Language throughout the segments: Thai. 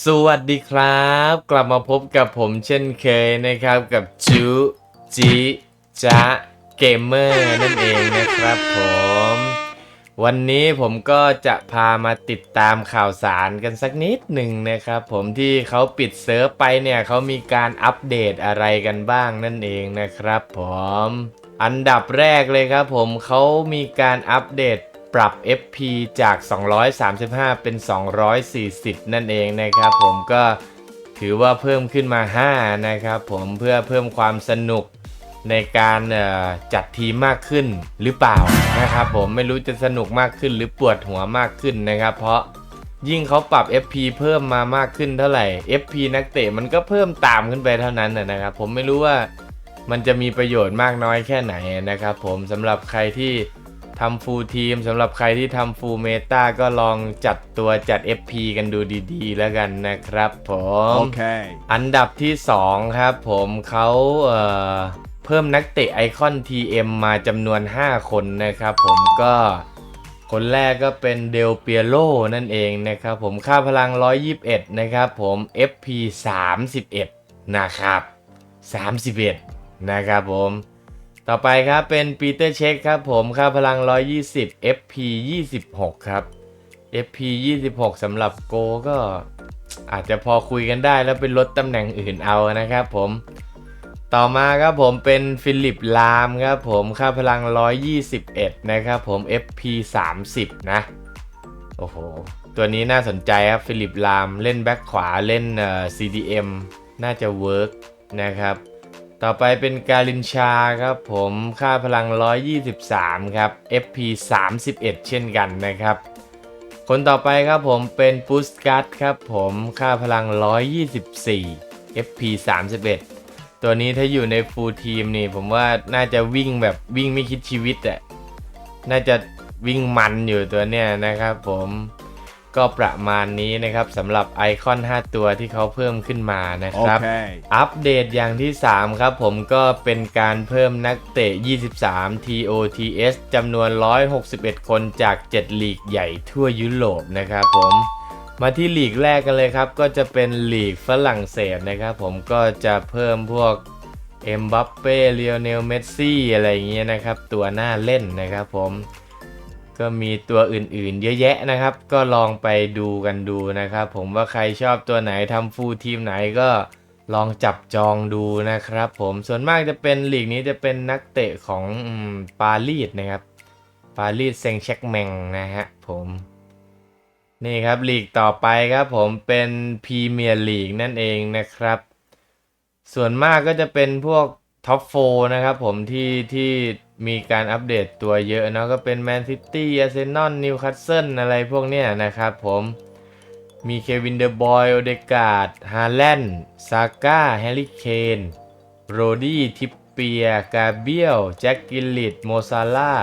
สวัสดีครับ กลับมาพบกับผมเช่นเคยนะครับกับจูจิจะเกมเมอร์นั่นเองนะครับผม วันนี้ผมก็จะพามาติดตามข่าวสารกันสักนิดหนึ่งนะครับผมที่เขาปิดเซิร์ฟไปเนี่ยเขามีการอัปเดตอะไรกันบ้างนั่นเองนะครับผม อันดับแรกเลยครับผมเขามีการอัปเดต ปรับ FP จาก 235 เป็น 240 นั่นเองนะครับผมก็ถือว่าเพิ่มขึ้นมา 5 นะครับผมเพื่อเพิ่มความสนุกในการจัดทีมมากขึ้นหรือเปล่านะครับผมไม่รู้จะสนุกมากขึ้นหรือปวดหัวมากขึ้นนะครับ เพราะยิ่งเขาปรับ FP เพิ่มมามากขึ้นเท่าไหร่ FP นักเตะมันก็เพิ่มตามขึ้นไปเท่านั้นนะครับผมไม่รู้ว่ามันจะมีประโยชน์มากน้อยแค่ไหนนะครับผมสำหรับใครที่ ทำฟูลทีมสำหรับใครที่ทำฟูลเมตาก็ลองจัดตัวจัด FP กันดูดีๆ แล้วกันนะครับผม Okay. อันดับที่ 2 ครับผมเขาเอ่อเพิ่มนักเตะไอคอน TM มาจำนวน 5 คนนะครับผมก็คนแรกก็เป็นเดลเปียโลนั่นเองนะครับผมค่าพลัง 121 นะครับผม FP 31 นะครับ 31 นะครับผม ต่อไปครับเป็นปีเตอร์เช็คครับผมค่าพลัง 120 FP 26 ครับ FP 26สำหรับโกก็อาจจะพอคุยกันได้แล้วเป็นลดตำแหน่งอื่นเอานะครับผม ต่อมาครับผมเป็นฟิลิปลามครับผมค่าพลัง 121 นะครับผม FP 30 นะ โอ้โห ตัวนี้น่าสนใจครับ ฟิลิปลามเล่นแบ็คขวาเล่นเอ่อ CDM น่าจะเวิร์กนะครับ ต่อไปเป็นการินชาครับผมค่าพลัง 123 ครับ FP 31 เช่นกันนะครับ คนต่อไปครับผมเป็นปูสกัตครับผมค่าพลัง 124 FP 31 ตัวนี้ถ้าอยู่ในฟูลทีมนี่ผมว่าน่าจะวิ่งแบบวิ่งไม่คิดชีวิตอะน่าจะวิ่งมันอยู่ตัวเนี้ยนะครับผม ก็ประมาณนี้นะครับสำหรับไอคอน 5 ตัวที่เขาเพิ่มขึ้นมานะครับ Okay. อัปเดตอย่างที่ 3 ครับผมก็เป็นการเพิ่มนักเตะ 23 TOTS จำนวน 161 คนจาก 7 ลีกใหญ่ทั่วยุโรปนะครับผมมาที่ลีกแรกกันเลยครับ ก็จะเป็นลีกฝรั่งเศสนะครับผมก็จะเพิ่มพวกเอ็มบัปเป้เล o โอเนลเมสซี่อะไรอย่างเงี้ยนะครับ ตัวหน้าเล่นนะครับผม ก็มีตัวอื่นๆ เยอะแยะนะครับ ก็ลองไปดูกันดูนะครับ ผมว่าใครชอบตัวไหนทำฟูลทีมไหนก็ลองจับจองดูนะครับ ผมส่วนมากจะเป็นลีกนี้จะเป็นนักเตะของปารีสนะครับปารีสเซงต์แชกแมงนะฮะผมนี่ครับลีกต่อไปครับผมเป็นพรีเมียร์ลีกนั่นเองนะครับ ส่วนมากก็จะเป็นพวกท็อปโฟนะครับผมที่ที่ มีการอัปเดตตัวเยอะเนาะก็เป็นแมนซิตี้อาร์เซนอลนิวคาสเซิลอะไรพวกเนี้ยนะครับผมมีเควินเดอร์บอยโอเดกาดฮาแลนด์ซาก้าแฮร์รี่เคนโรดี้ทิปเปียกาเบียลแจ็คกิลลิตโมซาล่า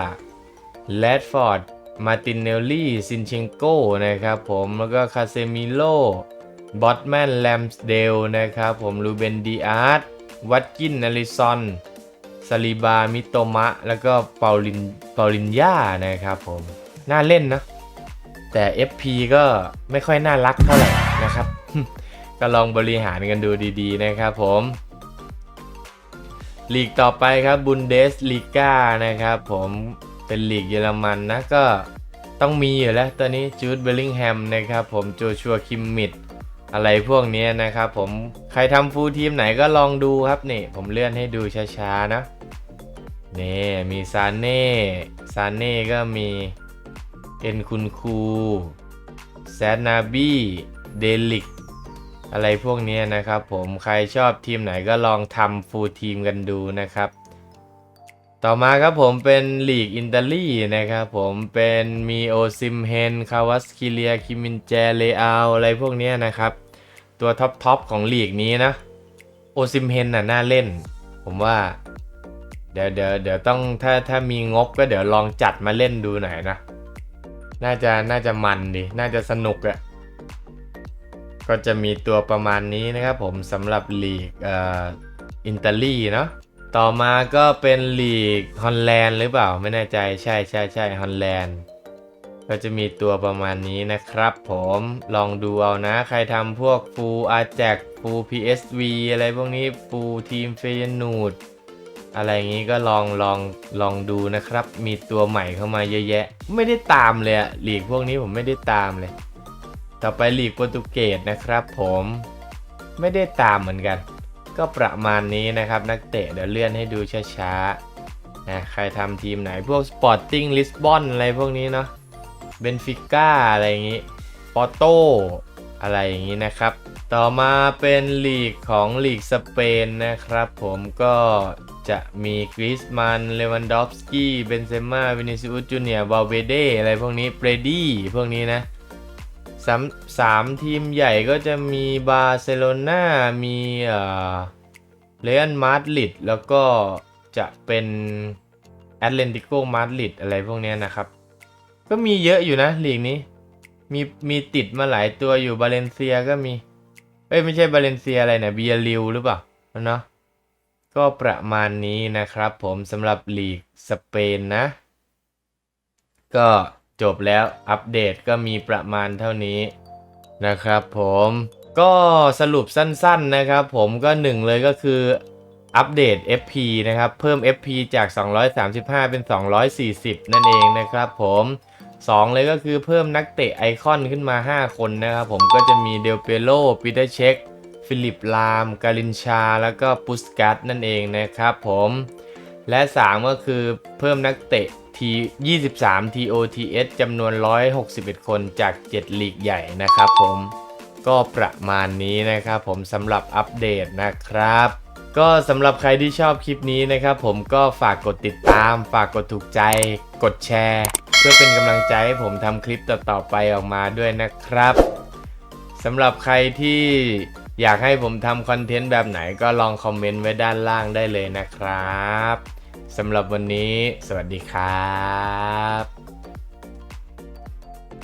แรดฟอร์ดมาตินเนลลี่ซินเชงโก้นะครับผมแล้วก็คาเซมิโลบอตแมนแลมสเดลนะครับผมลูเบนดีอาร์ตวัตกินนาริซอน ซาลิบา มิโตมะ แล้วก็เปาลินเปาลินยานะครับผม น่าเล่นนะ แต่ FP ก็ไม่ค่อยน่ารักเท่าไหร่นะครับ ก็ลองบริหารกันดูดีๆนะครับผมลีกต่อไปครับบุนเดสลีกานะครับผมเป็นลีกเยอรมันนะก็ต้องมีอยู่แล้วตัวนี้จูดเบลลิงแฮมนะครับผมโจชัวคิมมิดอะไรพวกนี้นะครับผมใครทำฟูลทีมไหนก็ลองดูครับนี่ ผมเลื่อนให้ดูช้าๆนะ นี่มีซานเน่ซานเน่ก็มีเอ็นคุณคูแซดนาบี้เดลิกอะไรพวกนี้นะครับผมใครชอบทีมไหนก็ลองทำฟูลทีมกันดูนะครับ ต่อมาครับผมเป็นลีกอิตาลีนะครับผมเป็นมีโอซิมเฮนคาวัสคิเลียคิมินเจเลอาอะไรพวกนี้นะครับ ตัวท็อปทอปของลีกนี้นะโอซิมเฮนน่ะน่าเล่น ผมว่า ดี๋ยวเดี๋ยวเดี๋ยวต้องถ้าถ้ามีงบก็เดี๋ยวลองจัดมาเล่นดูหน่อยนะ น่าจะน่าจะมันดี น่าจะสนุกอะก็จะมีตัวประมาณนี้นะครับผมสำหรับลีกเอ่ออิตาลีเนาะ ต่อมาก็เป็นลีกฮอลแลนด์หรือเปล่าไม่แน่ใจใช่ใช่ใช่ฮอลแลนด์ก็จะมีตัวประมาณนี้นะครับผมลองดูเอานะ ใครทำพวกฟูอาแจกฟู PSV อะไรพวกนี้ฟูทีมเฟยนูด อะไรอย่างนี้ก็ลองลองลองดูนะครับ มีตัวใหม่เข้ามาเยอะแยะ ไม่ได้ตามเลยอะลีกพวกนี้ผมไม่ได้ตามเลย ต่อไปหลีกโปรตุเกสนะครับ ผมไม่ได้ตามเหมือนกัน ก็ประมาณนี้นะครับนักเตะเดี๋ยวเลื่อนให้ดูช้าๆนะใครทำทีมไหนพวก Sporting Lisbon อะไรพวกนี้เนาะเบนฟิก้าอะไรอย่างนี้ปอโตอะไรอย่างนี้นะครับ ต่อมาเป็นลีกของลีกสเปนนะครับผมก็จะมีกริสมัน เลวันดอฟสกี้ เบนเซม่าวินิซิอุสจูเนียร์บาเวเดอะไรพวกนี้เบรดี้พวกนี้นะสามสามทีมใหญ่ก็จะมีบาร์เซโลนามีเอ่อเรอัลมาดริดแล้วก็จะเป็นแอตเลนติโกมาดริดอะไรพวกนี้นะครับ ก็มีเยอะอยู่นะลีกนี้ มีมีติดมาหลายตัวอยู่บาเลนเซียก็มี เอ้ยไม่ใช่บาเลนเซียอะไรนะเบียริวหรือเปล่าเนาะก็ประมาณนี้นะครับผมสำหรับลีกสเปนนะ ก็จบแล้วอัปเดตก็มีประมาณเท่านี้นะครับผมก็สรุปสั้นๆนะครับผมก็หนึ่งเลยก็คืออัปเดต FP นะครับ เพิ่ม FP จาก 235 เป็น 240 นั่นเองนะครับผม 2 เลยก็คือเพิ่มนักเตะไอคอนขึ้นมา 5 คนนะครับผมก็จะมีเดลเปโลปีเตอร์เช็คฟิลิปลามกาลินชา แล้วก็ปุสกัตนั่นเองนะครับผมและ 3 ก็คือเพิ่มนักเตะที23 TOTS จำนวน 161 คนจาก 7 ลีกใหญ่นะครับผมก็ประมาณนี้นะครับผมสำหรับอัปเดตนะครับ ก็สำหรับใครที่ชอบคลิปนี้นะครับผมก็ฝากกดติดตาม ฝากกดถูกใจ กดแชร์ เพื่อเป็นกำลังใจให้ผมทำคลิปต่อๆไปออกมาด้วยนะครับสำหรับใครที่อยากให้ผมทำคอนเทนต์แบบไหนก็ลองคอมเมนต์ไว้ด้านล่างได้เลยนะครับสำหรับวันนี้ สวัสดีครับ